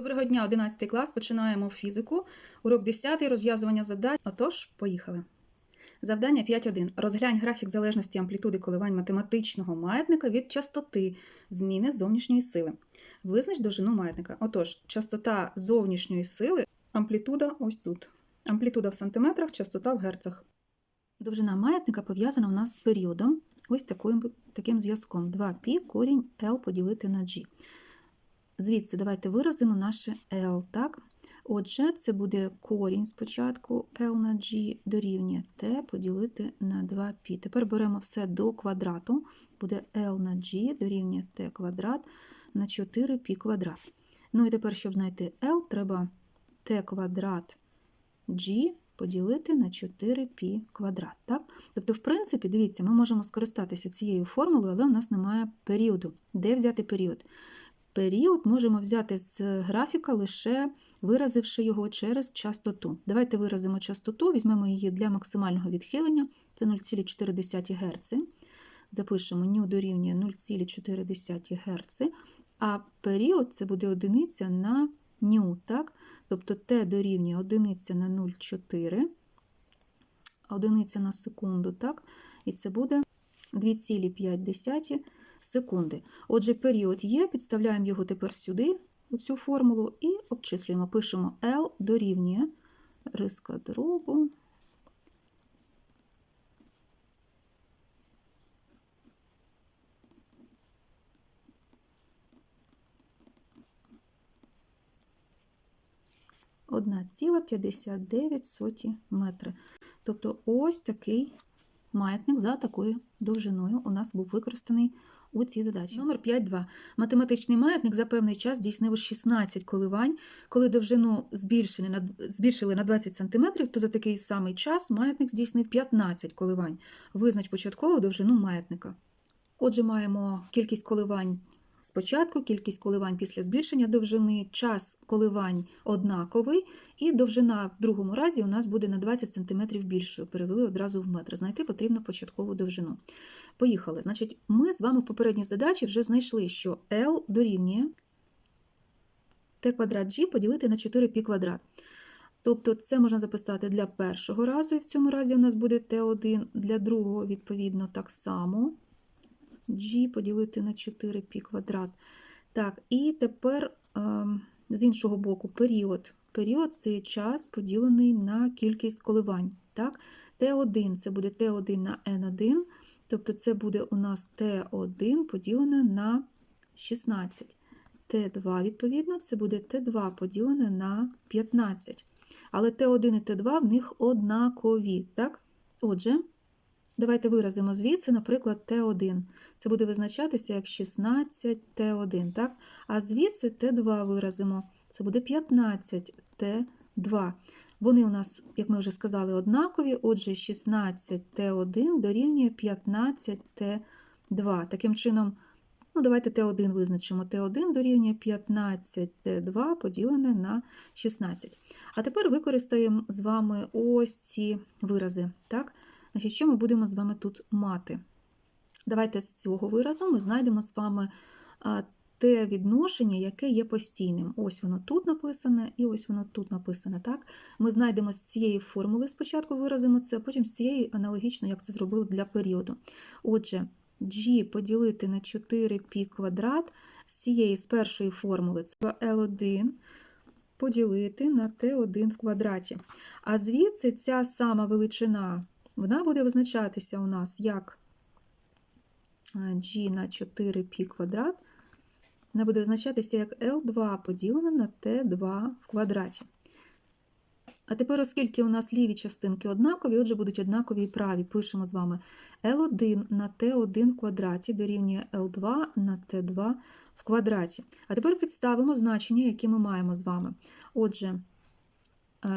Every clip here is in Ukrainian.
Доброго дня, 11 клас. Починаємо фізику. Урок 10. Розв'язування задач. Отож, поїхали. Завдання 5.1. Розглянь графік залежності амплітуди коливань математичного маятника від частоти зміни зовнішньої сили. Визнач довжину маятника. Отож, частота зовнішньої сили, амплітуда ось тут. Амплітуда в сантиметрах, частота в герцах. Довжина маятника пов'язана у нас з періодом. Ось таким, таким зв'язком. 2π корінь L поділити на G Звідси давайте виразимо наше L, так? Отже, це буде корінь спочатку L на G дорівнює T поділити на 2π. Тепер беремо все до квадрату. Буде L на G дорівнює T квадрат на 4π квадрат. Ну і тепер, щоб знайти L, треба T квадрат G поділити на 4π квадрат. Так? Тобто, в принципі, дивіться, ми можемо скористатися цією формулою, але в нас немає періоду. Де взяти період? Період можемо взяти з графіка, лише виразивши його через частоту. Давайте виразимо частоту, візьмемо її для максимального відхилення, це 0,4 Гц. Запишемо ню дорівнює 0,4 Гц, а період це буде одиниця на ню, так? тобто t дорівнює одиниця на 0,4, одиниця на секунду, так? і це буде 2,5 секунди. Отже, період є, підставляємо його тепер сюди, у цю формулу, і обчислюємо. Пишемо L дорівнює риска дробу. Одна ціла 59 метри. Тобто ось такий маятник за такою довжиною у нас був використаний у цій задачі. Номер 5.2. Математичний маятник за певний час здійснив 16 коливань. Коли довжину збільшили на, збільшили на 20 см, то за такий самий час маятник здійснив 15 коливань. Визнач початкову довжину маятника. Отже, маємо кількість коливань спочатку, кількість коливань після збільшення довжини, час коливань однаковий, і довжина в другому разі у нас буде на 20 см більшою. Перевели одразу в метр. Знайти потрібно початкову довжину. Поїхали. Значить, ми з вами в попередній задачі вже знайшли, що L дорівнює t квадрат g поділити на 4π квадрат. Тобто це можна записати для першого разу, і в цьому разі у нас буде t1, для другого, відповідно, так само g поділити на 4π квадрат. Так, і тепер з іншого боку період. Період це час поділений на кількість коливань. Так? Т1 це буде Т1 на N1, тобто це буде у нас Т1 поділене на 16. Т2, відповідно, це буде Т2 поділене на 15. Але Т1 і Т2 в них однакові. Так? Отже, давайте виразимо звідси, наприклад, Т1. Це буде визначатися як 16 Т1. Так? А звідси Т2 виразимо. Це буде 15 Т2. Вони у нас, як ми вже сказали, однакові. Отже, 16 Т1 дорівнює 15 Т2. Таким чином, ну, давайте Т1 визначимо. Т1 дорівнює 15 Т2 поділене на 16. А тепер використаємо з вами ось ці вирази. Так? Значить, Що ми будемо з вами тут мати? Давайте з цього виразу ми знайдемо з вами те відношення, яке є постійним. Ось воно тут написане, і ось воно тут написане. Так? Ми знайдемо з цієї формули, спочатку виразимо це, а потім з цієї аналогічно, як це зробили для періоду. Отже, g поділити на 4π квадрат з цієї з першої формули це L1 поділити на t1 в квадраті. А звідси ця сама величина вона буде визначатися у нас як g на 4π квадрат. Вона буде означатися як L2 поділене на T2 в квадраті. А тепер, оскільки у нас ліві частинки однакові, отже, будуть однакові і праві. Пишемо з вами L1 на T1 в квадраті дорівнює L2 на T2 в квадраті. А тепер підставимо значення, які ми маємо з вами. Отже,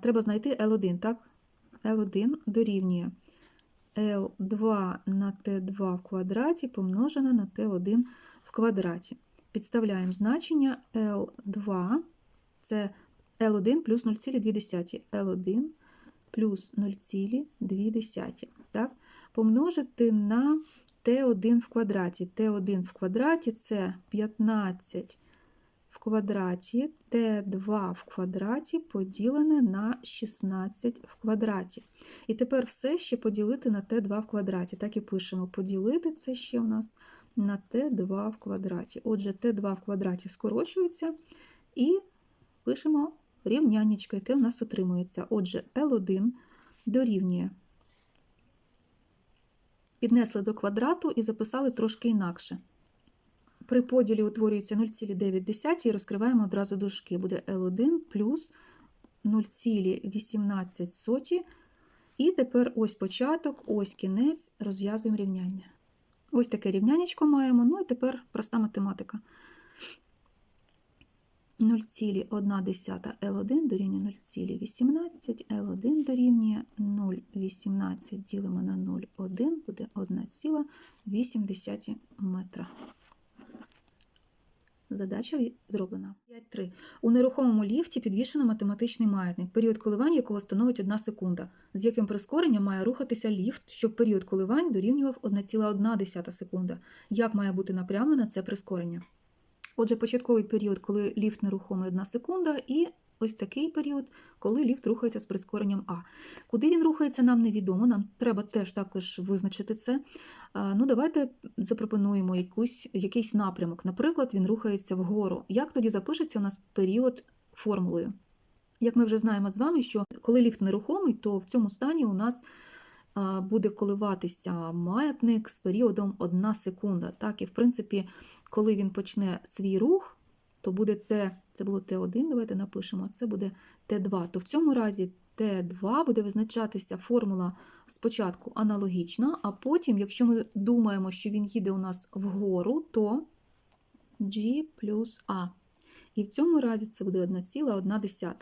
треба знайти L1, так? L1 дорівнює L2 на T2 в квадраті помножене на T1 в квадраті. Підставляємо значення L2, це L1 плюс 0,2. L1 плюс 0,2. Так? Помножити на Т1 в квадраті. Т1 в квадраті це 15 в квадраті Т2 в квадраті поділене на 16 в квадраті. І тепер все ще поділити на Т2 в квадраті. Так і пишемо. Поділити це ще у нас на Т2 в квадраті. Отже, Т2 в квадраті скорочується і пишемо рівнянечко, яке у нас отримується. Отже, L1 дорівнює. Піднесли до квадрату і записали трошки інакше. При поділі утворюється 0,9 і розкриваємо одразу дужки. Буде L1 плюс 0,18. І тепер ось початок, ось кінець, розв'язуємо рівняння. Ось таке рівнянечко маємо. Ну і тепер проста математика. 0,1 L1 дорівнює 0,18, L1 дорівнює 0,18 ділимо на 0,1, буде 1,8 метра. Задача зроблена. 5.3. У нерухомому ліфті підвішено математичний маятник, період коливань якого становить 1 секунда, з яким прискоренням має рухатися ліфт, щоб період коливань дорівнював 1,1 секунда. Як має бути напрямлене це прискорення? Отже, початковий період, коли ліфт нерухомий 1 секунда, і ось такий період, коли ліфт рухається з прискоренням А. Куди він рухається, нам невідомо. Нам треба теж також визначити це. Ну, давайте запропонуємо якусь, якийсь напрямок. Наприклад, він рухається вгору. Як тоді запишеться у нас період формулою? Як ми вже знаємо з вами, що коли ліфт нерухомий, то в цьому стані у нас буде коливатися маятник з періодом 1 секунда. Так, і в принципі, коли він почне свій рух, то буде Т, це було Т1, давайте напишемо, це буде Т2. То в цьому разі Т2 буде визначатися формула спочатку аналогічна, а потім, якщо ми думаємо, що він їде у нас вгору, то G плюс А. І в цьому разі це буде 1,1.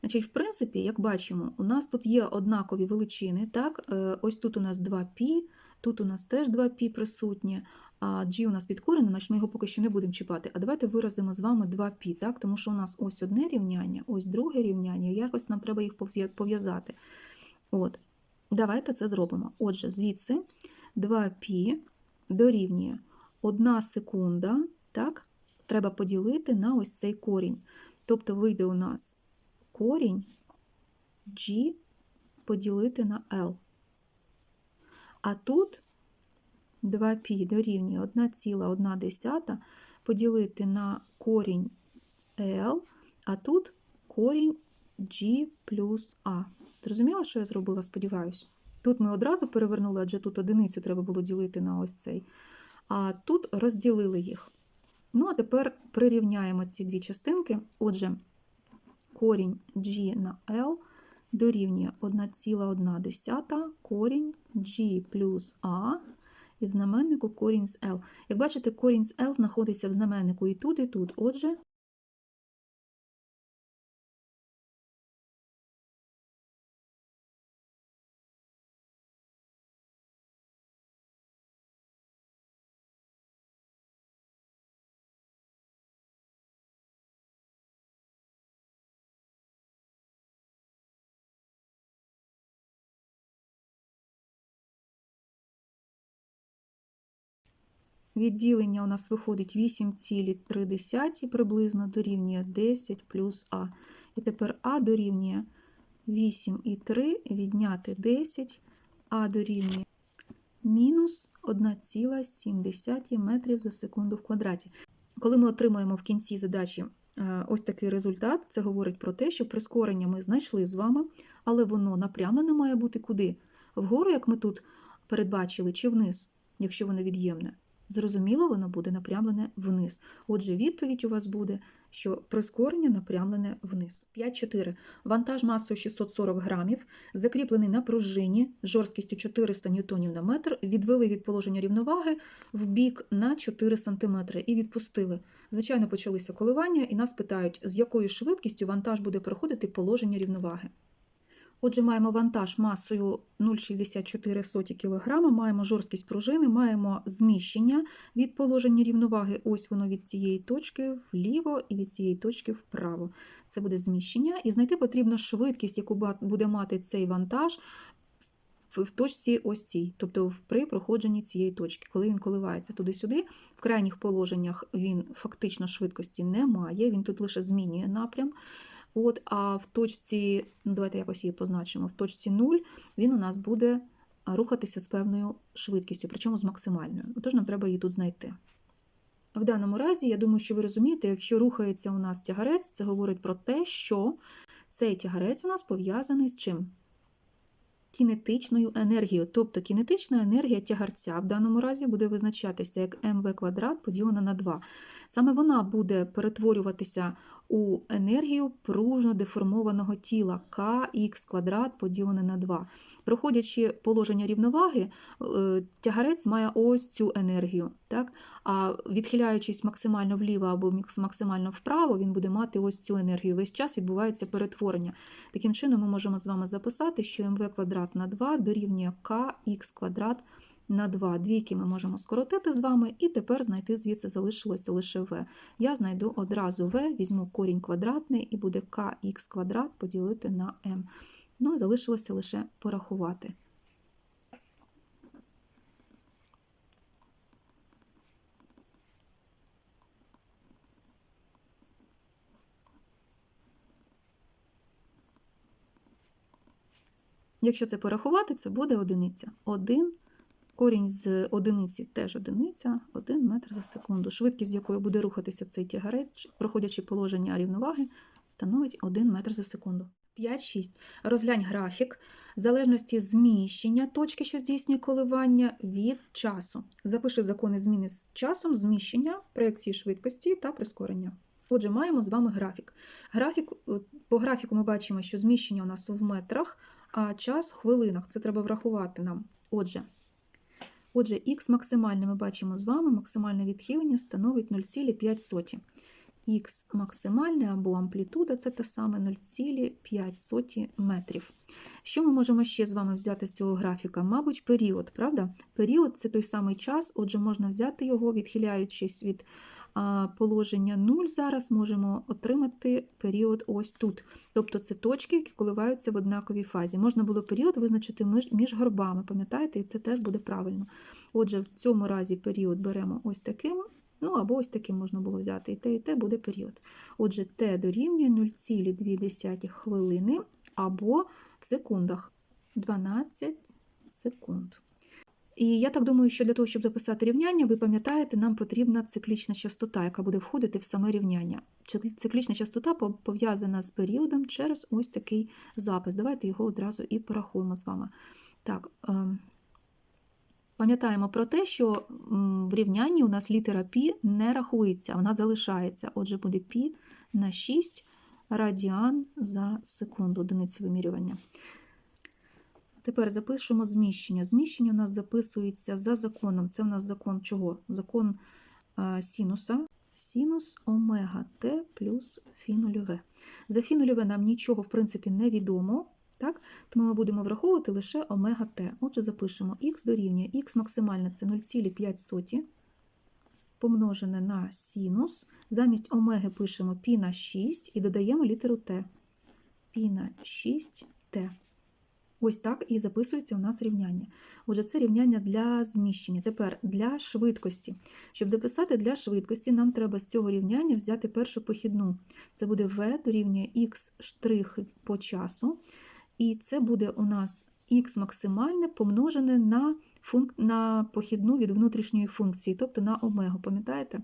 Значить, в принципі, як бачимо, у нас тут є однакові величини. Так? Е, Ось тут у нас 2π, тут у нас теж 2π присутні, а g у нас підкорено, значить ми його поки що не будемо чіпати. А давайте виразимо з вами 2π, так? тому що у нас ось одне рівняння, ось друге рівняння, і якось нам треба їх пов'я- пов'язати. От. Давайте це зробимо. Отже, звідси 2π дорівнює 1 секунда, так? треба поділити на ось цей корінь. Тобто вийде у нас корінь g поділити на L. А тут 2π дорівнює 1,1 поділити на корінь L, а тут корінь G плюс А. Зрозуміло, що я зробила, сподіваюся? Тут ми одразу перевернули, адже тут одиницю треба було ділити на ось цей. А тут розділили їх. Ну, а тепер прирівняємо ці дві частинки. Отже, корінь G на L дорівнює 1,1 корінь G плюс А, і в знаменнику корінь з L. Як бачите, корінь з L знаходиться в знаменнику і тут, і тут. Отже, відділення у нас виходить 8,3 приблизно дорівнює 10 плюс А. І тепер А дорівнює 8,3 відняти 10, А дорівнює мінус 1,7 метрів за секунду в квадраті. Коли ми отримаємо в кінці задачі е, ось такий результат, це говорить про те, що прискорення ми знайшли з вами, але воно напрямлене має бути куди? Вгору, як ми тут передбачили, чи вниз, якщо воно від'ємне. Зрозуміло, воно буде напрямлене вниз. Отже, відповідь у вас буде, що прискорення напрямлене вниз. 5.4. Вантаж масою 640 грамів, закріплений на пружині жорсткістю 400 ньютонів на метр, відвели від положення рівноваги в бік на 4 см і відпустили. Звичайно, почалися коливання, і нас питають, з якою швидкістю вантаж буде проходити положення рівноваги. Отже, маємо вантаж масою 0,64 кг, маємо жорсткість пружини, маємо зміщення від положення рівноваги. Ось воно від цієї точки вліво і від цієї точки вправо. Це буде зміщення. І знайти потрібно швидкість, яку буде мати цей вантаж в, точці ось цій, тобто при проходженні цієї точки. Коли він коливається туди-сюди, в крайніх положеннях він фактично швидкості не має, він тут лише змінює напрям. От, а в точці, ну, давайте якось її позначимо, в точці 0 він у нас буде рухатися з певною швидкістю, причому з максимальною. Отож, нам треба її тут знайти. В даному разі, я думаю, що ви розумієте, якщо рухається у нас тягарець, це говорить про те, що цей тягарець у нас пов'язаний з чим? Кінетичною енергією. Тобто кінетична енергія тягарця в даному разі буде визначатися як МВ квадрат поділена на 2. Саме вона буде перетворюватися у енергію пружно деформованого тіла КХ квадрат поділене на 2. Проходячи положення рівноваги, е, тягарець має ось цю енергію. Так? А відхиляючись максимально вліво або максимально вправо, він буде мати ось цю енергію. Весь час відбувається перетворення. Таким чином, ми можемо з вами записати, що mv квадрат на 2 дорівнює kx квадрат на 2. Двійки ми можемо скоротити з вами, і тепер знайти звідси залишилося лише v. Я знайду одразу v, візьму корінь квадратний, і буде kx квадрат поділити на m. Ну, залишилося лише порахувати. Якщо це порахувати, це буде одиниця. 1, корінь з одиниці теж одиниця, 1 метр за секунду. Швидкість, з якою буде рухатися цей тягарець, проходячи положення рівноваги, становить 1 метр за секунду. 5-6. Розглянь графік залежності зміщення точки, що здійснює коливання, від часу. Запиши закони зміни з часом, зміщення, проекції швидкості та прискорення. Отже, маємо з вами графік. Графік. По графіку ми бачимо, що зміщення у нас в метрах, а час в хвилинах. Це треба врахувати нам. Отже, отже, х максимальне ми бачимо з вами, максимальне відхилення становить 0,5. Х максимальне або амплітуда це те саме 0,5 метрів. Що ми можемо ще з вами взяти з цього графіка? Мабуть, період, правда? Період це той самий час, отже, можна взяти його, відхиляючись від положення 0, зараз можемо отримати період ось тут. Тобто це точки, які коливаються в однаковій фазі. Можна було період визначити між, горбами, пам'ятаєте, і це теж буде правильно. Отже, в цьому разі період беремо ось таким, ну або ось таким можна було взяти. І те, і те буде період. Отже, t дорівнює 0,2 хвилини або в секундах 12 секунд. І я так думаю, що для того, щоб записати рівняння, ви пам'ятаєте, нам потрібна циклічна частота, яка буде входити в саме рівняння. Циклічна частота пов'язана з періодом через ось такий запис. Давайте його одразу і порахуємо з вами. Так, ем, пам'ятаємо про те, що в рівнянні у нас літера π не рахується, вона залишається. Отже, буде π на 6 радіан за секунду одиниці вимірювання. Тепер запишемо зміщення. Зміщення у нас записується за законом. Це у нас закон чого? Закон а, синуса. Синус омега t плюс фі. За фі нульове нам нічого, в принципі, не відомо. Так? Тому ми будемо враховувати лише омега t. Отже, запишемо х дорівнює х максимальне це 0,5 помножене на синус. Замість омеги пишемо π на 6 і додаємо літеру t. π на 6t. Ось так і записується у нас рівняння. Отже, це рівняння для зміщення. Тепер для швидкості. Щоб записати для швидкості, нам треба з цього рівняння взяти першу похідну. Це буде v дорівнює х по часу. І це буде у нас х максимальне помножене на, функ... на похідну від внутрішньої функції, тобто на омегу. Пам'ятаєте?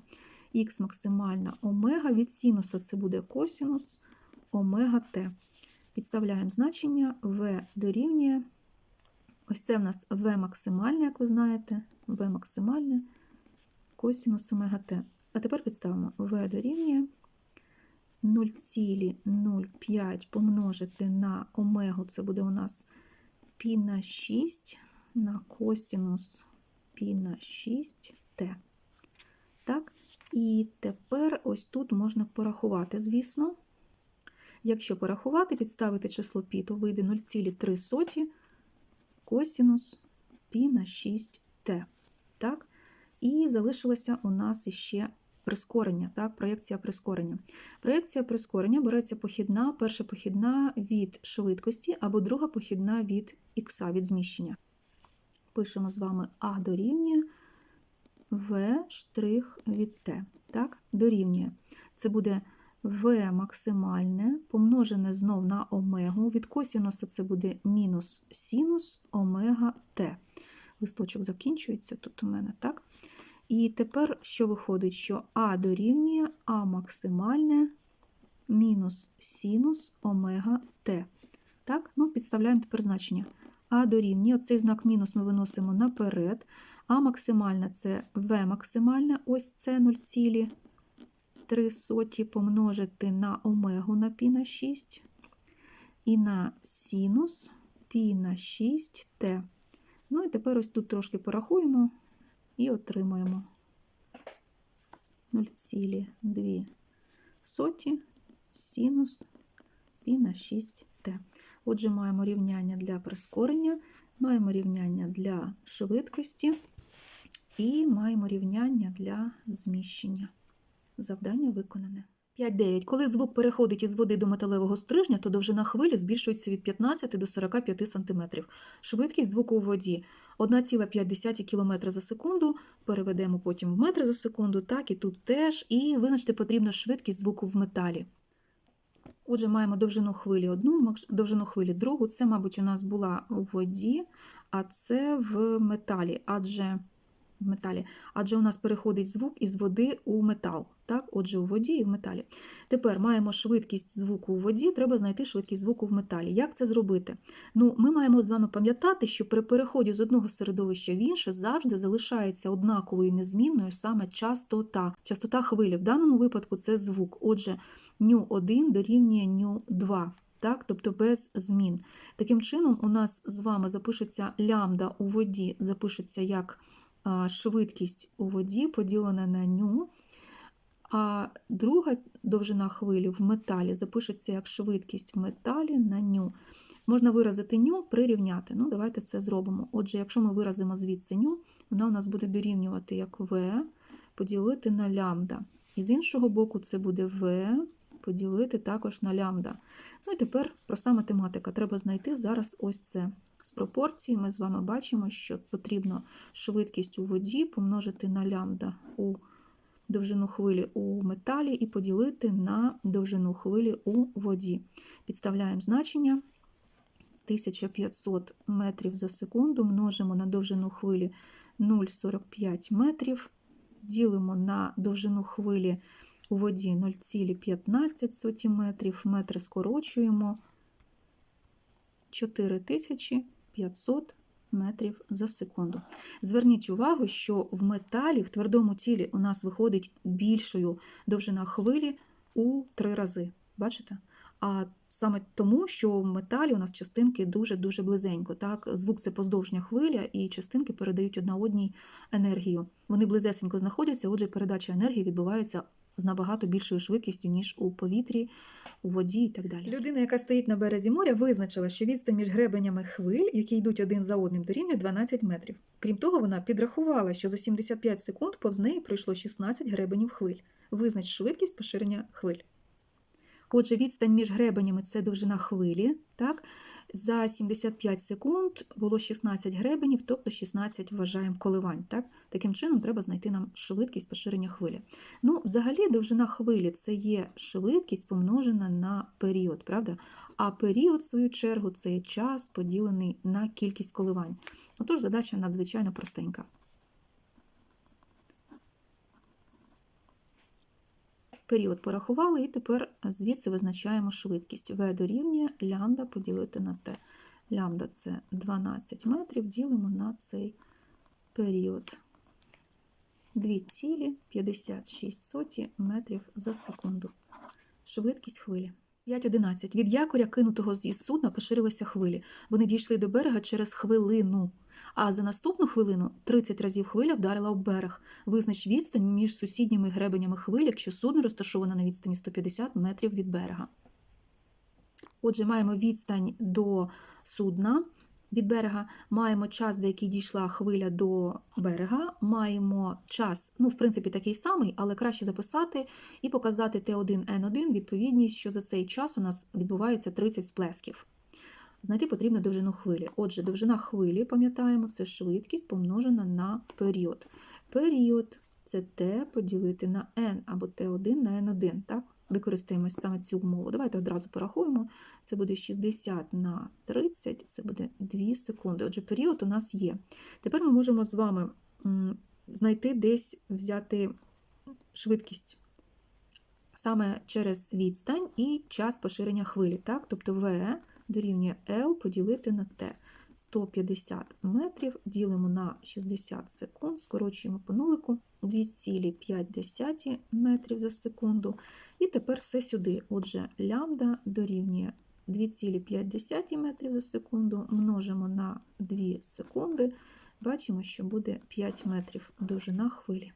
Х максимальна омега від синуса це буде косінус омега t. Підставляємо значення v дорівнює. Ось це в нас v максимальне, як ви знаєте, v максимальне косінус омега t. А тепер підставимо v дорівнює 0,05 помножити на омегу, це буде у нас пі на 6 на косінус пі на 6Т. Так, І тепер ось тут можна порахувати, звісно. Якщо порахувати, підставити число пі, то вийде 0,3 косінус пі на 6Т. Так? І залишилося у нас ще прискорення, так, проєкція прискорення. Проєкція прискорення береться похідна, перша похідна від швидкості або друга похідна від х, від зміщення. Пишемо з вами А дорівнює В штрих від Т. Так, дорівнює. Це буде В максимальне, помножене знов на омегу. Від косінуса це буде мінус синус омега Т. Листочок закінчується тут у мене, так? І тепер що виходить, що А дорівнює А максимальне мінус синус омега Т. Так, ну підставляємо тепер значення. А дорівнює, оцей знак мінус ми виносимо наперед. А максимальне це В максимальне, ось це 0,3 соті помножити на омегу на пі на 6 і на синус пі на 6 Т. Ну і тепер ось тут трошки порахуємо і отримаємо 0,2 соті синус пі на 6 Т. Отже, маємо рівняння для прискорення, маємо рівняння для швидкості і маємо рівняння для зміщення. Завдання виконане. 5.9. Коли звук переходить із води до металевого стрижня, то довжина хвилі збільшується від 15 до 45 см. Швидкість звуку у воді 1,5 км за секунду. Переведемо потім в метри за секунду, так і тут теж. І визначити потрібно швидкість звуку в металі. Отже, маємо довжину хвилі одну, довжину хвилі другу. Це, мабуть, у нас була у воді, а це в металі, адже в металі. Адже у нас переходить звук із води у метал. Так? Отже, у воді і в металі. Тепер маємо швидкість звуку у воді, треба знайти швидкість звуку в металі. Як це зробити? Ну, ми маємо з вами пам'ятати, що при переході з одного середовища в інше завжди залишається однаковою і незмінною саме частота. Частота хвилі. В даному випадку це звук. Отже, ню 1 дорівнює ню 2. Так, тобто без змін. Таким чином, у нас з вами запишеться лямбда у воді, запишеться як швидкість у воді поділена на ню, а друга довжина хвилі в металі запишеться як швидкість в металі на ню. Можна виразити ню, прирівняти. Ну, давайте це зробимо. Отже, якщо ми виразимо звідси ню, вона у нас буде дорівнювати як В поділити на лямбда. І з іншого боку, це буде В поділити також на лямбда. Ну і тепер проста математика. Треба знайти зараз ось це. З пропорції ми з вами бачимо, що потрібно швидкість у воді помножити на лямбда у довжину хвилі у металі і поділити на довжину хвилі у воді. Підставляємо значення 1500 метрів за секунду, множимо на довжину хвилі 0,45 метрів, ділимо на довжину хвилі у воді 0,15 метрів, метри скорочуємо 4500 метрів за секунду. Зверніть увагу, що в металі, в твердому тілі, у нас виходить більшою довжина хвилі у три рази. Бачите? А саме тому, що в металі у нас частинки дуже-дуже близенько. Так? Звук це поздовжня хвиля, і частинки передають одна одній енергію. Вони близесенько знаходяться, отже, передача енергії відбувається з набагато більшою швидкістю, ніж у повітрі, у воді і так далі. Людина, яка стоїть на березі моря, визначила, що відстань між гребенями хвиль, які йдуть один за одним, дорівнює 12 метрів. Крім того, вона підрахувала, що за 75 секунд повз неї пройшло 16 гребенів хвиль. Визнач швидкість поширення хвиль. Отже, відстань між гребенями це довжина хвилі. Так? За 75 секунд було 16 гребенів, тобто 16 вважаємо коливань. Так? Таким чином, треба знайти нам швидкість поширення хвилі. Ну, взагалі, довжина хвилі це є швидкість помножена на період, правда? А період, в свою чергу, це час, поділений на кількість коливань. Отож, задача надзвичайно простенька. Період порахували, і тепер звідси визначаємо швидкість. В дорівнює лямбда поділити на Т. Лямбда це 12 метрів, ділимо на цей період. 2,56 метрів за секунду. Швидкість хвилі. 5.11. Від якоря, кинутого зі судна, поширилися хвилі. Вони дійшли до берега через хвилину. А за наступну хвилину 30 разів хвиля вдарила об берег. Визнач відстань між сусідніми гребенями хвиль, якщо судно розташоване на відстані 150 метрів від берега. Отже, маємо відстань до судна від берега, маємо час, за який дійшла хвиля до берега, маємо час, ну, в принципі, такий самий, але краще записати і показати Т1Н1 відповідність, що за цей час у нас відбувається 30 сплесків. Знайти потрібно довжину хвилі. Отже, довжина хвилі, пам'ятаємо, це швидкість помножена на період. Період це Т поділити на N або Т1 на N1. Так? Використаємо саме цю умову. Давайте одразу порахуємо. Це буде 60 на 30, це буде 2 секунди. Отже, період у нас є. Тепер ми можемо з вами знайти десь взяти швидкість саме через відстань і час поширення хвилі. Так? Тобто В дорівнює L поділити на T. 150 метрів ділимо на 60 секунд, скорочуємо по нулику 2,5 метрів за секунду. І тепер все сюди. Отже, лямбда дорівнює 2,5 метрів за секунду, множимо на 2 секунди. Бачимо, що буде 5 метрів довжина хвилі.